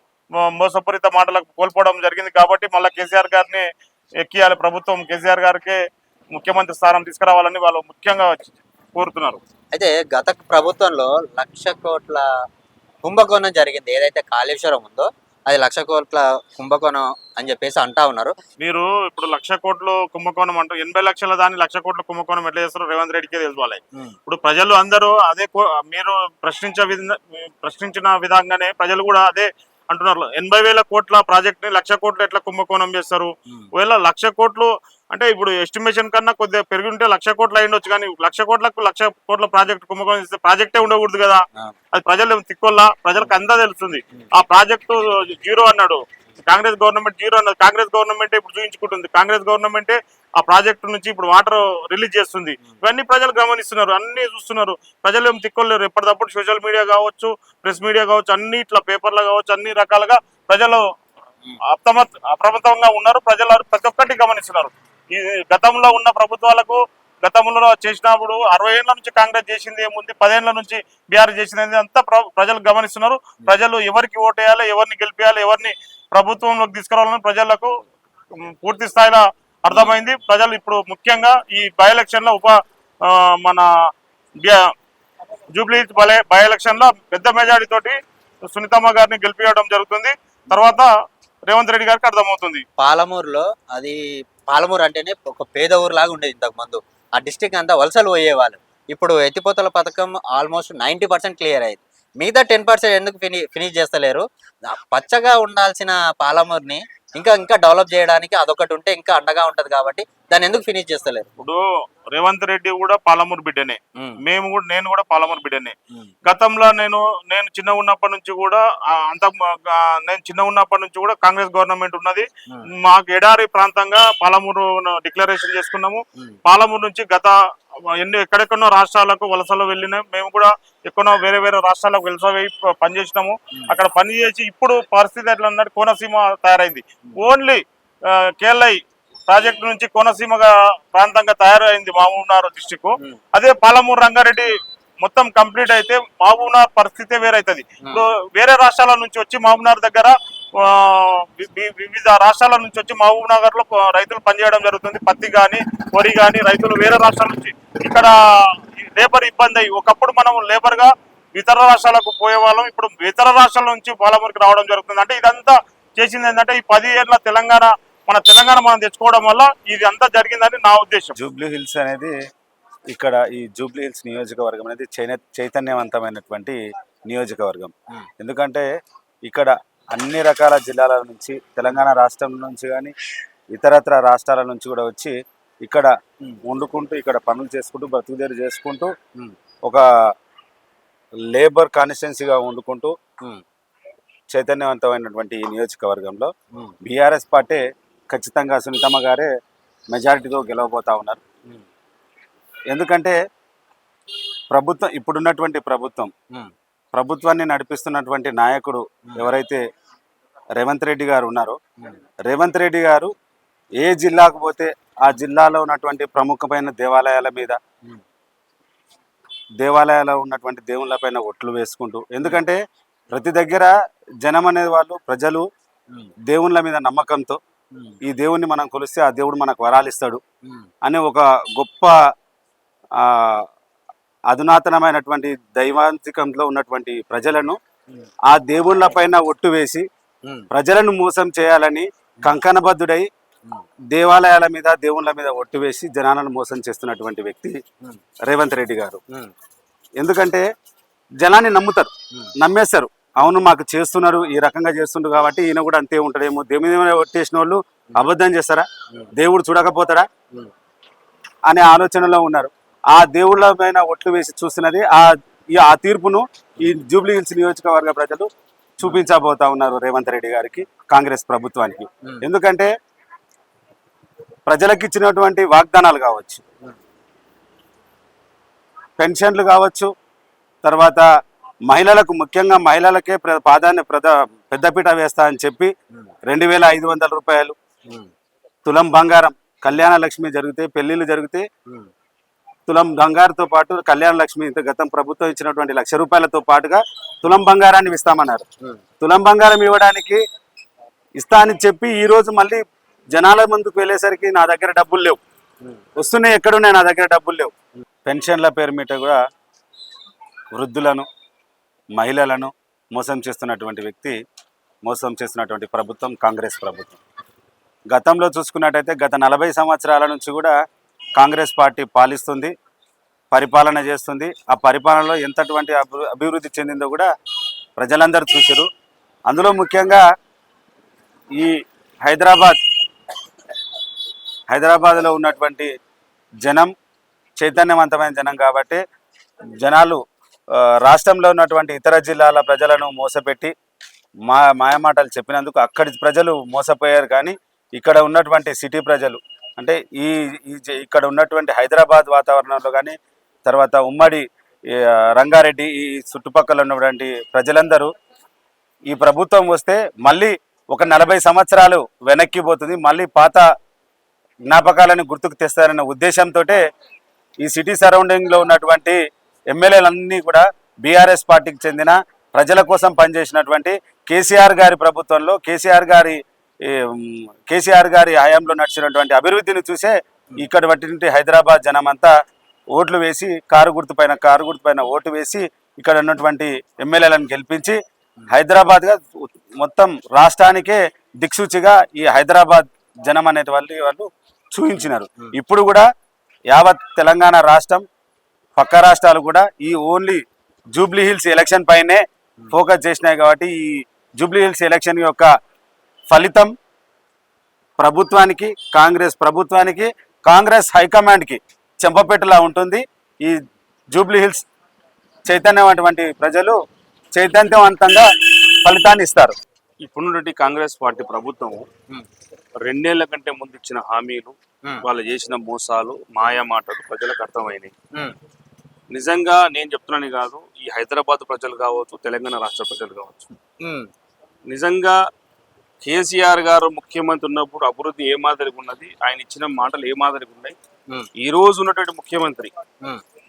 మోసపూరిత మాటలకు కోల్పోవడం జరిగింది కాబట్టి మళ్ళీ కేసీఆర్ గారిని ఎక్కియాలి ప్రభుత్వం. కేసీఆర్ గారికి ముఖ్యమంత్రి స్థానం తీసుకురావాలని వాళ్ళు ముఖ్యంగా కోరుతున్నారు. అయితే గత ప్రభుత్వంలో లక్ష కోట్ల కుంభకోణం జరిగింది. ఏదైతే కాళేశ్వరం ఉందో అది లక్ష కోట్ల కుంభకోణం అని చెప్పేసి అంటా ఉన్నారు. మీరు ఇప్పుడు లక్ష కోట్లు కుంభకోణం అంటూ ఎనభై లక్షల దాన్ని లక్ష కోట్ల కుంభకోణం ఎట్లా చేస్తారో రేవంత్ రెడ్డికే తెలుసుకోవాలి ఇప్పుడు ప్రజలు అందరూ అదే మీరు ప్రశ్నించే విధంగా ప్రశ్నించిన విధంగానే ప్రజలు కూడా అదే అంటున్నారు ఎనభై వేల కోట్ల ప్రాజెక్ట్ని లక్ష కోట్లు ఎట్లా కుంభకోణం చేస్తారు? ఒకవేళ లక్ష కోట్లు అంటే ఇప్పుడు ఎస్టిమేషన్ కన్నా కొద్దిగా పెరిగి ఉంటే లక్ష కోట్లు అయ్యుండొచ్చు కానీ లక్ష కోట్లకు లక్ష కోట్ల ప్రాజెక్ట్ కుంభకోణం చేస్తే ప్రాజెక్టే ఉండకూడదు కదా. అది ప్రజలు తిక్కొల్లా? ప్రజలకు అందా తెలుస్తుంది. ఆ ప్రాజెక్టు జీరో అన్నాడు. కాంగ్రెస్ గవర్నమెంట్ జీరో అన్నది. కాంగ్రెస్ గవర్నమెంట్ ఇప్పుడు చూపించుకుంటుంది కాంగ్రెస్ గవర్నమెంటే ఆ ప్రాజెక్టు నుంచి ఇప్పుడు వాటర్ రిలీజ్ చేస్తుంది. ఇవన్నీ ప్రజలు గమనిస్తున్నారు. అన్ని చూస్తున్నారు. ప్రజలు ఏం తిక్కోలేరు. ఎప్పటికప్పుడు సోషల్ మీడియా కావచ్చు ప్రెస్ మీడియా కావచ్చు అన్ని ఇట్లా పేపర్లు కావచ్చు అన్ని రకాలుగా ప్రజలు అప్రమ అప్రమత్తంగా ఉన్నారు. ప్రజలు ప్రతి ఒక్కటి గమనిస్తున్నారు. ఈ గతంలో ఉన్న ప్రభుత్వాలకు గతంలో చేసినప్పుడు అరవై ఏళ్ళ నుంచి కాంగ్రెస్ చేసింది ఏముంది? పదేళ్ళ నుంచి బీఆర్ చేసింది అంతా ప్ర- ప్రజలు గమనిస్తున్నారు. ప్రజలు ఎవరికి ఓటేయాలి ఎవరిని గెలిపేయాలి ఎవరిని ప్రభుత్వంలోకి తీసుకురావాలని ప్రజలకు పూర్తి స్థాయిలో అర్థమైంది. ప్రజలు ఇప్పుడు ముఖ్యంగా ఈ బై ఎలక్షన్లో ఉప మన జూబ్లీ బలే బై ఎలక్షన్లో పెద్ద మెజారిటీ తోటి సునీతమ్మ గారిని గెలిపించడం జరుగుతుంది. తర్వాత రేవంత్ రెడ్డి గారికి అర్థమవుతుంది. పాలమూరులో అది పాలమూరు అంటేనే ఒక పేద ఊరు లాగా ఉండేది ఇంతకు ముందు. ఆ డిస్టిక్ అంతా వలసలు పోయేవాళ్ళు. ఇప్పుడు ఎత్తిపోతల పథకం ఆల్మోస్ట్ నైంటీ పర్సెంట్ క్లియర్ అయింది. మిగతా టెన్ పర్సెంట్ ఎందుకు ఫిని ఫినిష్ చేస్తలేరు? పచ్చగా ఉండాల్సిన పాలమూరుని ఇంకా ఇంకా డెవలప్ చేయడానికి అదొకటి ఉంటే ఇంకా అండగా ఉంటది కాబట్టి దాన్ని ఎందుకు ఫినిష్ చేస్తలేరు? ఇప్పుడు రేవంత్ రెడ్డి కూడా పాలమూరు బిడ్డనే. మేము కూడా నేను కూడా పాలమూరు బిడ్డనే. గతంలో నేను నేను చిన్న ఉన్నప్పటి నుంచి కూడా అంత నేను చిన్న ఉన్నప్పటి నుంచి కూడా కాంగ్రెస్ గవర్నమెంట్ ఉన్నది. మాకు ఎడారి ప్రాంతంగా పాలమూరు డిక్లరేషన్ చేసుకున్నాము. పాలమూరు నుంచి గత ఎన్ని ఎక్కడెక్కడో రాష్ట్రాలకు వలసలు వెళ్ళినాం మేము కూడా ఎక్కడో వేరే వేరే రాష్ట్రాలకు వలస పోయి ప- పనిచేసినాము. అక్కడ పని చేసి ఇప్పుడు పరిస్థితి ఎట్లా అన్నట్టు కోనసీమ తయారైంది. ఓన్లీ కేఎల్ఐ ప్రాజెక్టు నుంచి కోనసీమగా ప్రాంతంగా తయారైంది మహబూబ్నగర్ డిస్టిక్. అదే పాలమూరు రంగారెడ్డి మొత్తం కంప్లీట్ అయితే మహబూబ్నగర్ పరిస్థితి వేరైతుంది. ఇప్పుడు వేరే రాష్ట్రాల నుంచి వచ్చి మహబూబ్నగర్ దగ్గర వివిధ రాష్ట్రాల నుంచి వచ్చి మహబూబ్ నగర్లో రైతులు పనిచేయడం జరుగుతుంది. పత్తి గాని వరి గాని రైతులు వేరే రాష్ట్రాల నుంచి ఇక్కడ లేబర్ ఇబ్బంది. అయ్యి ఒకప్పుడు మనం లేబర్గా ఇతర రాష్ట్రాలకు పోయే వాళ్ళం ఇప్పుడు ఇతర రాష్ట్రాల నుంచి పాలమూరుకి రావడం జరుగుతుంది. అంటే ఇదంతా చేసింది ఏంటంటే ఈ పది ఏళ్ళ తెలంగాణ మన తెలంగాణ మనం తెచ్చుకోవడం వల్ల ఇది అంతా జరిగిందని నా ఉద్దేశం. జూబ్లీ హిల్స్ అనేది ఇక్కడ ఈ జూబ్లీ హిల్స్ నియోజకవర్గం అనేది చైన చైతన్యవంతమైనటువంటి నియోజకవర్గం. ఎందుకంటే ఇక్కడ అన్ని రకాల జిల్లాల నుంచి తెలంగాణ రాష్ట్రం నుంచి కానీ ఇతరత్ర రాష్ట్రాల నుంచి కూడా వచ్చి ఇక్కడ వండుకుంటూ ఇక్కడ పనులు చేసుకుంటూ బ్రతుకుదేరు చేసుకుంటూ ఒక లేబర్ కాన్స్టిట్యున్సీగా వండుకుంటూ చైతన్యవంతమైనటువంటి ఈ నియోజకవర్గంలో బీఆర్ఎస్ పార్టీ ఖచ్చితంగా సునీతమ్మ గారే మెజారిటీతో గెలవబోతా ఉన్నారు. ఎందుకంటే ప్రభుత్వం ఇప్పుడున్నటువంటి ప్రభుత్వం ప్రభుత్వాన్ని నడిపిస్తున్నటువంటి నాయకుడు ఎవరైతే రేవంత్ రెడ్డి గారు ఉన్నారు. రేవంత్ రెడ్డి గారు ఏ జిల్లాకు పోతే ఆ జిల్లాలో ఉన్నటువంటి ప్రముఖమైన దేవాలయాల మీద దేవాలయాల్లో ఉన్నటువంటి దేవుళ్ళపైన ఒట్లు వేసుకుంటూ ఎందుకంటే ప్రతి దగ్గర జనం అనే వాళ్ళు ప్రజలు దేవుళ్ళ మీద నమ్మకంతో ఈ దేవుణ్ణి మనం కొలిస్తే ఆ దేవుడు మనకు వరాలిస్తాడు అనే ఒక గొప్ప అధునాతనమైనటువంటి దైవాంతికంలో ఉన్నటువంటి ప్రజలను ఆ దేవుళ్ళ పైన ఒట్టు వేసి ప్రజలను మోసం చేయాలని కంకణబద్ధుడై దేవాలయాల మీద దేవుళ్ళ మీద ఒట్టు వేసి జనాలను మోసం చేస్తున్నటువంటి వ్యక్తి రేవంత్ రెడ్డి గారు. ఎందుకంటే జనాన్ని నమ్ముతారు. నమ్మేస్తారు. అవును మాకు చేస్తున్నారు ఈ రకంగా చేస్తుండ్రు కాబట్టి ఈయన కూడా అంతే ఉంటాడేమో. దేవుని మీద ఒట్టేసిన వాళ్ళు అబద్ధం చేస్తారా? దేవుడు చూడకపోతాడా. అనే ఆలోచనలో ఉన్నారు. ఆ దేవుళ్ళ పైన ఒట్లు వేసి చూస్తున్నది ఆ ఆ తీర్పును ఈ జూబ్లీ హిల్స్ నియోజకవర్గ ప్రజలు చూపించబోతా ఉన్నారు రేవంత్ రెడ్డి గారికి కాంగ్రెస్ ప్రభుత్వానికి. ఎందుకంటే ప్రజలకు ఇచ్చినటువంటి వాగ్దానాలు కావచ్చు పెన్షన్లు కావచ్చు తర్వాత మహిళలకు ముఖ్యంగా మహిళలకే ప్ర ప్రాధాన్య ప్రధ పెద్దపీట వేస్తా అని చెప్పి రెండు వేల ఐదు వందల రూపాయలు తులం బంగారం కళ్యాణ లక్ష్మి జరిగితే పెళ్ళిళ్ళు జరిగితే తులం బంగారుతో పాటు కళ్యాణ లక్ష్మి ఇంత గతం ప్రభుత్వం ఇచ్చినటువంటి లక్ష రూపాయలతో పాటుగా తులం బంగారాన్ని ఇస్తామన్నారు. తులం బంగారం ఇవ్వడానికి ఇస్తా అని చెప్పి ఈ రోజు మళ్ళీ జనాల ముందుకు వెళ్ళేసరికి నా దగ్గర డబ్బులు లేవు. వస్తున్నాయి ఎక్కడున్నాయి నా దగ్గర డబ్బులు లేవు. పెన్షన్ల పేరు మీద కూడా వృద్ధులను మహిళలను మోసం చేస్తున్నటువంటి వ్యక్తి మోసం చేస్తున్నటువంటి ప్రభుత్వం కాంగ్రెస్ ప్రభుత్వం. గతంలో చూసుకున్నట్టయితే గత నలభై సంవత్సరాల నుంచి కూడా కాంగ్రెస్ పార్టీ పాలిస్తుంది పరిపాలన చేస్తుంది. ఆ పరిపాలనలో ఎంతటువంటి అభివృద్ధి చెందిందో కూడా ప్రజలందరూ చూశారు అందులో ముఖ్యంగా ఈ హైదరాబాద్ హైదరాబాద్లో ఉన్నటువంటి జనం చైతన్యవంతమైన జనం కాబట్టి జనాలు రాష్ట్రంలో ఉన్నటువంటి ఇతర జిల్లాల ప్రజలను మోసపెట్టి మా మాయమాటలు చెప్పినందుకు అక్కడి ప్రజలు మోసపోయారు కానీ ఇక్కడ ఉన్నటువంటి సిటీ ప్రజలు అంటే ఈ ఇక్కడ ఉన్నటువంటి హైదరాబాద్ వాతావరణంలో కానీ తర్వాత ఉమ్మడి రంగారెడ్డి ఈ చుట్టుపక్కల ఉన్నటువంటి ప్రజలందరూ ఈ ప్రభుత్వం వస్తే మళ్ళీ ఒక నలభై సంవత్సరాలు వెనక్కి పోతుంది. మళ్ళీ పాత జ్ఞాపకాలను గుర్తుకు తెస్తారన్న ఉద్దేశంతో ఈ సిటీ సరౌండింగ్లో ఉన్నటువంటి ఎమ్మెల్యేలన్నీ కూడా బీఆర్ఎస్ పార్టీకి చెందిన ప్రజల కోసం పనిచేసినటువంటి కేసీఆర్ గారి ప్రభుత్వంలో కేసీఆర్ గారి కేసీఆర్ గారి హయాంలో నడిచినటువంటి అభివృద్ధిని చూసే ఇక్కడ వంటి హైదరాబాద్ జనమంతా ఓట్లు వేసి కారు గుర్తు పైన కారు గుర్తు పైన ఓటు వేసి ఇక్కడ ఉన్నటువంటి ఎమ్మెల్యేలను గెలిపించి హైదరాబాద్గా మొత్తం రాష్ట్రానికే దిక్సూచిగా ఈ హైదరాబాద్ జనం అనే వాళ్ళు వాళ్ళు చూపించినారు. ఇప్పుడు కూడా యావత్ తెలంగాణ రాష్ట్రం పక్క రాష్ట్రాలు కూడా ఈ ఓన్లీ జూబ్లీ హిల్స్ ఎలక్షన్ పైనే ఫోకస్ చేసినాయి కాబట్టి ఈ జూబ్లీ హిల్స్ ఎలక్షన్ యొక్క ఫలితం ప్రభుత్వానికి కాంగ్రెస్ ప్రభుత్వానికి కాంగ్రెస్ హైకమాండ్కి చెంపపెట్టులా ఉంటుంది. ఈ జూబ్లీ హిల్స్ చైతన్యమైనటువంటి ప్రజలు చైతన్యవంతంగా ఫలితాన్ని ఇస్తారు. ఇప్పుడున్నటువంటి కాంగ్రెస్ పార్టీ ప్రభుత్వం. రెండేళ్ళ కంటే ముందు ఇచ్చిన హామీలు. వాళ్ళు చేసిన మోసాలు మాయా మాటలు ప్రజలకు అర్థమైనాయి. ఉమ్, నిజంగా నేను చెప్తున్నాను కాదు ఈ హైదరాబాద్ ప్రజలు కావచ్చు తెలంగాణ రాష్ట్ర ప్రజలు కావచ్చు. నిజంగా కేసీఆర్ గారు ముఖ్యమంత్రి ఉన్నప్పుడు అభివృద్ధి ఏ మాదిరిగా ఉన్నది? ఆయన ఇచ్చిన మాటలు ఏ మాదిరిగా ఉన్నాయి? ఈ రోజు ఉన్నటువంటి ముఖ్యమంత్రి.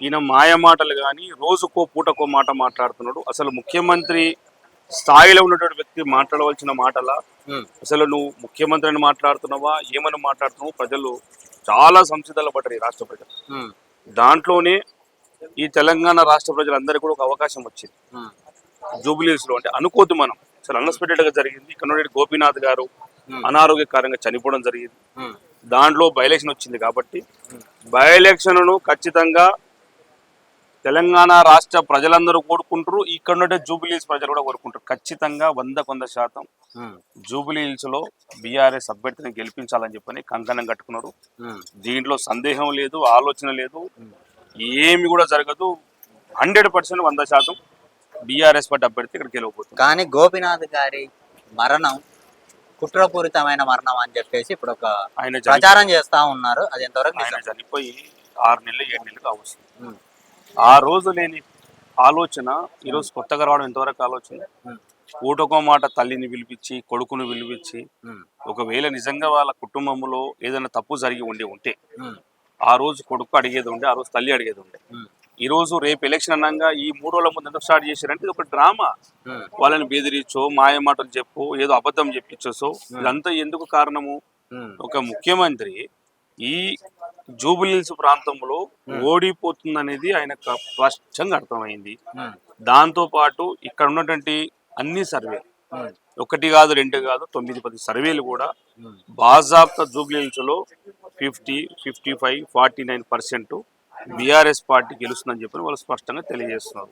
ఈయన మాయ మాటలు కానీ రోజుకో పూటకో మాట మాట్లాడుతున్నాడు. అసలు ముఖ్యమంత్రి స్థాయిలో ఉన్నటువంటి వ్యక్తి మాట్లాడవలసిన మాటలా అసలు నువ్వు ముఖ్యమంత్రి అని మాట్లాడుతున్నావా? ఏమని మాట్లాడుతున్నావు? ప్రజలు చాలా సంసిధాలు పడ్డారు ఈ రాష్ట్ర ప్రజలు. దాంట్లోనే ఈ తెలంగాణ రాష్ట్ర ప్రజలందరికీ కూడా ఒక అవకాశం వచ్చింది. జూబిలీస్లో అంటే అనుకోద్దు మనం. అసలు అన్ఎక్స్పెక్టెడ్గా జరిగింది. ఇక్కడ గోపీనాథ్ గారు Hmm. అనారోగ్యకారంగా చనిపోవడం జరిగింది. దాంట్లో బై ఎలక్షన్ వచ్చింది కాబట్టి బై ఎలక్షన్ను ఖచ్చితంగా తెలంగాణ రాష్ట్ర ప్రజలందరూ కోరుకుంటారు ఇక్కడ ఉండే జూబిలీస్ ప్రజలు కూడా కోరుకుంటారు ఖచ్చితంగా వంద కొంద శాతం ఉమ్, జూబిలీ హిల్స్లో బీఆర్ఎస్ అభ్యర్థిని గెలిపించాలని చెప్పని కంకణం కట్టుకున్నాడు ఉమ్, దీంట్లో సందేహం లేదు ఆలోచన లేదు. ఏమి కూడా జరగదు. హండ్రెడ్ పర్సెంట్ వంద శాతం బీఆర్ఎస్ పార్టీ అభ్యర్థి ఇక్కడ గెలవబోతుంది కానీ గోపినాథ్ గారి మరణం కుట్రపూరితమైన మరణం అని చెప్పేసి ఇప్పుడు ఒక ఆయన ప్రచారం చేస్తా ఉన్నారు. అది ఎంతవరకు ఆయన? చనిపోయి ఆరు నెలలు ఏడు నెలలు కావచ్చు. ఆ రోజు లేని ఆలోచన ఈరోజు కొత్తగా రావడం ఎంతవరకు ఆలోచన? ఊటకో మాట తల్లిని పిలిపించి కొడుకును పిలిపించి ఒకవేళ నిజంగా వాళ్ళ కుటుంబంలో ఏదైనా తప్పు జరిగి ఉండి ఉంటే ఆ రోజు కొడుకు అడిగేది ఉండే ఆ రోజు తల్లి అడిగేది ఉండే. ఈ రోజు రేపు ఎలక్షన్ అన్నాక ఈ మూడు రోజుల ముందు ఎందుకు స్టార్ట్ చేశారంటే ఇది ఒక డ్రామా. వాళ్ళని బెదిరించో మాయ మాటలు చెప్పు ఏదో అబద్ధం చెప్పించో ఇదంతా ఎందుకు కారణము? ఒక ముఖ్యమంత్రి ఈ జూబిలీస్ ప్రాంతంలో ఓడిపోతుందనేది ఆయనకు స్పష్టంగా అర్థమైంది. దాంతో పాటు ఇక్కడ ఉన్నటువంటి అన్ని సర్వేలు ఉమ్, ఒకటి కాదు రెండు కాదు తొమ్మిది పది సర్వేలు కూడా బాజాబ్తా లో fifty fifty five forty nine percent BRS party గెలుస్తుందని చెప్పి వాళ్ళు స్పష్టంగా తెలియజేస్తున్నారు.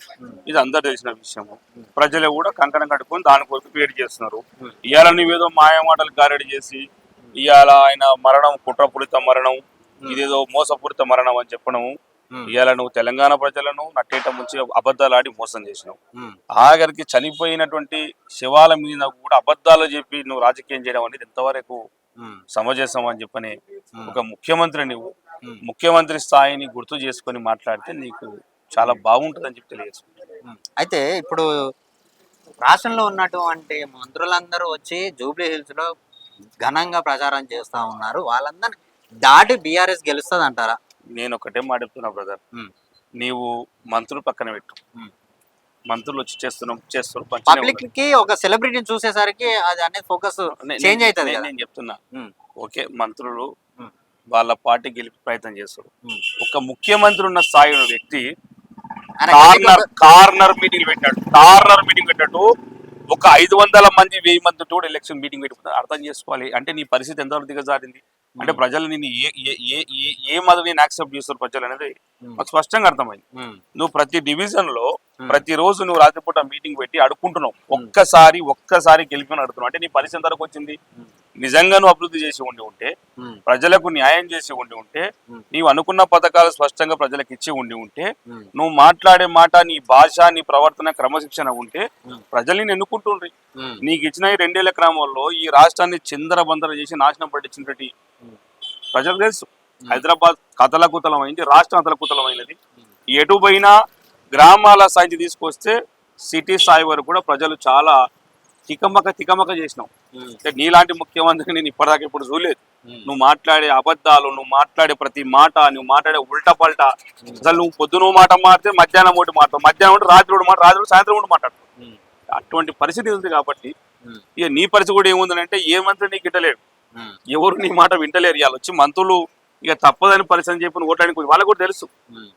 ఇది అందరు తెలిసిన విషయము. ప్రజలు కూడా కంకణం కట్టుకొని దాని కొరకు వేడి చేస్తున్నారు. ఇవాళ నువ్వేదో మాయమాటలు గారడి చేసి ఇవాళ ఆయన మరణం కుట్రపూరిత మరణం ఇదేదో మోసపూరిత మరణం అని చెప్పడము. ఇవాళ నువ్వు తెలంగాణ ప్రజలను నట్టేట ముంచి అబద్ధాలు ఆడి మోసం చేసినావు. ఆఖరికి చనిపోయినటువంటి శవాల మీద కూడా అబద్ధాలు చెప్పి నువ్వు రాజకీయం చేయడం అనేది ఎంతవరకు సమంజసం అని చెప్పని ఒక ముఖ్యమంత్రి నువ్వు. ముఖ్యమంత్రి స్థాయిని గుర్తు చేసుకొని మాట్లాడితే నీకు చాలా బాగుంటుందని చెప్పి తెలియజేసుకుంటాను. అయితే ఇప్పుడు రాష్ట్రంలో ఉన్నటువంటి మంత్రులందరూ వచ్చి జూబ్లీ హిల్స్లో ఘనంగా ప్రచారం చేస్తా ఉన్నారు వాళ్ళందరినీ దాటి బీఆర్ఎస్ గెలుస్తుంది అంటారా నేను ఒకటే మాట చెప్తున్నా బ్రదర్. నీవు మంత్రులు పక్కన పెట్టు. మంత్రులు వచ్చి చేస్తున్నాం మంచిగానే పబ్లిక్కి ఒక సెలబ్రిటీని చూసేసరికి అది అనేది ఫోకస్ చేంజ్ అవుతుంది నేను చెప్తున్నా. ఓకే మంత్రులు. వాళ్ళ పార్టీ గెలిపి ప్రయత్నం చేస్తారు. ఒక ముఖ్యమంత్రి ఉన్న స్థాయి వ్యక్తి కార్నర్ కార్నర్ మీటింగ్ పెట్టాడు. కార్నర్ మీటింగ్ పెట్టాడు ఒక ఐదు వందల మంది వెయ్యి మంది కూడా ఎలక్షన్ మీటింగ్ పెట్టుకుంటారు. అర్థం చేసుకోవాలి. అంటే నీ పరిస్థితి ఎంతవరకు దిగజారింది? అంటే ప్రజలు నేను ఏ ఏ ఏ- నేను యాక్సెప్ట్ చేస్తారు ప్రజలు అనేది. మాకు స్పష్టంగా అర్థమైంది. నువ్వు ప్రతి డివిజన్లో Hmm. ప్రతిరోజు నువ్వు రాత్రిపూట మీటింగ్ పెట్టి అడుక్కుంటున్నావు. ఒక్కసారి ఒక్కసారి గెలిపిన అడుగుతున్నావు. అంటే నీ పరిస్థితి ఎంతవరకు వచ్చింది? నిజంగా నువ్వు అభివృద్ధి చేసి ఉండి ఉంటే. ప్రజలకు న్యాయం చేసి ఉండి ఉంటే. నీవు అనుకున్న పథకాలు స్పష్టంగా ప్రజలకు ఇచ్చి ఉండి ఉంటే. నువ్వు మాట్లాడే మాట నీ భాష నీ ప్రవర్తన క్రమశిక్షణ ఉంటే. ప్రజలు నేను ఎన్నుకుంటుండ్రి. నీకు ఇచ్చిన ఈ రెండేళ్ళ క్రమంలో ఈ రాష్ట్రాన్ని చిందరబందర చేసి నాశనం పట్టించినట్టు Hmm. ప్రజలకు తెలుసు హైదరాబాద్ కథలకుతలం అయింది రాష్ట్రం అతలకుతలం అయినది ఎటు పోయినా గ్రామాల స్థాయి తీసుకొస్తే సిటీ స్థాయి వరకు కూడా ప్రజలు చాలా తికమక తికమక చేసినావు ఉమ్. అంటే నీలాంటి ముఖ్యమంత్రిని నేను ఇప్పటిదాకా ఇప్పుడు చూడలేదు. నువ్వు మాట్లాడే అబద్ధాలు నువ్వు మాట్లాడే ప్రతి మాట నువ్వు మాట్లాడే ఉల్టా పల్టా అసలు నువ్వు పొద్దున మాట మాట్లాడితే మధ్యాహ్నం ఒకటి మాట్లాడు మధ్యాహ్నం ఒకటి రాత్రి ఒకటి మాట రాత్రి సాయంత్రం ఒకటి మాట్లాడు. అటువంటి పరిస్థితి ఉంది కాబట్టి. ఇక నీ పరిస్థితి కూడా ఏముందంటే ఏ మంత్రి నీకు ఇట్టలేడు. ఎవరు నీ మాట వింటలేరు ఇవాళ వచ్చి మంత్రులు ఇక తప్పదని పరిస్థితి చెప్పి ఓట్లానికి వాళ్ళకి కూడా తెలుసు.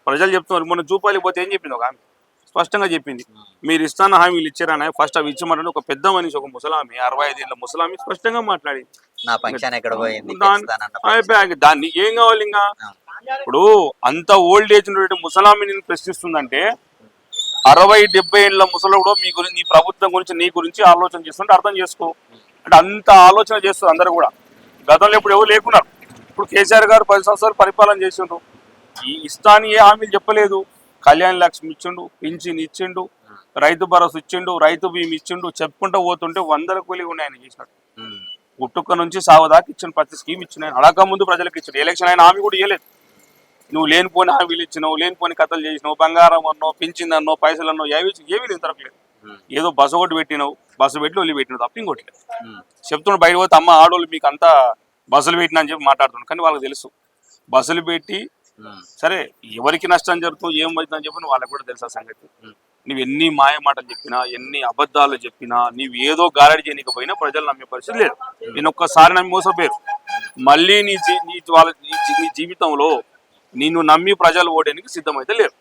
ప్రజలు చెప్తున్నారు మొన్న జూపాలి పోతే ఏం చెప్పింది ఒక ఆమె స్పష్టంగా చెప్పింది. మీరు ఇస్తాన హామీలు ఇచ్చారని ఫస్ట్ అవి ఇచ్చమంటే ఒక పెద్ద మనిషి ఒక ముసలామి అరవై ఐదేళ్ళ ముసలామి స్పష్టంగా అయిపోయాక దాన్ని ఏం కావాలి ఇంకా? ఇప్పుడు అంత ఓల్డ్ ఏజ్ ముసలామి నేను ప్రశ్నిస్తుందంటే అరవై డెబ్బై ఏళ్ళ ముసలు కూడా మీ గురించి నీ ప్రభుత్వం గురించి నీ గురించి ఆలోచన చేస్తుంటే అర్థం చేసుకో. అంటే అంత ఆలోచన చేస్తారు అందరూ కూడా. గతంలో ఇప్పుడు ఎవరు లేకున్నారు. ఇప్పుడు కేసీఆర్ గారు పది సంవత్సరాలు పరిపాలన చేసిండ్రు. ఈ ఇస్తాని ఏ హామీలు చెప్పలేదు. కళ్యాణ్ లక్ష్మి ఇచ్చిండు పింఛన్ ఇచ్చిండు రైతు భరోసా ఇచ్చిండు రైతు బీమా ఇచ్చిండు చెప్పుకుంటూ పోతుంటే వందల కూలి ఉన్నాయి ఆయన చేసినట్టు నుంచి సాగు దాకా ఇచ్చిన ప్రతి స్కీమ్ ఇచ్చిన అడగ ముందు ప్రజలకు ఇచ్చాడు. ఎలక్షన్ అయిన హామీ కూడా ఇవ్వలేదు నువ్వు లేనిపోని హామీలు ఇచ్చినావు లేనిపోని కథలు చేసినావు బంగారం అన్నో పింఛన్ అన్నో పైసలు అన్నో ఏవి ఏమీ లేదు. తరగలేదు ఉమ్. ఏదో బస్సు ఒకటి పెట్టినావు బస్సు పెట్టి వదిలి పెట్టినావు తప్ప ఇంకోటి. చెప్తున్నాడు బయట పోతే అమ్మ ఆడోళ్ళు మీకు అంతా బస్సులు పెట్టినా అని చెప్పి మాట్లాడుతున్నాడు. కానీ వాళ్ళకి తెలుసు. బస్సులు పెట్టి. సరే ఎవరికి నష్టం జరుగుతుందో ఏం అవుతుందని చెప్పి వాళ్ళకి కూడా తెలుసు సంగతి. నువ్వు ఎన్ని మాయ మాటలు చెప్పినా ఎన్ని అబద్ధాలు చెప్పినా నీవు ఏదో గారడి చేయకపోయినా ప్రజలు నమ్మే పరిస్థితి లేదు. నేను ఒక్కసారి నమ్మి మోసపోయారు. మళ్ళీ నీ జీ నీ వాళ్ళ నీ జీవితంలో నిన్ను నమ్మి ప్రజలు ఓడడానికి సిద్ధమైతే లేరు.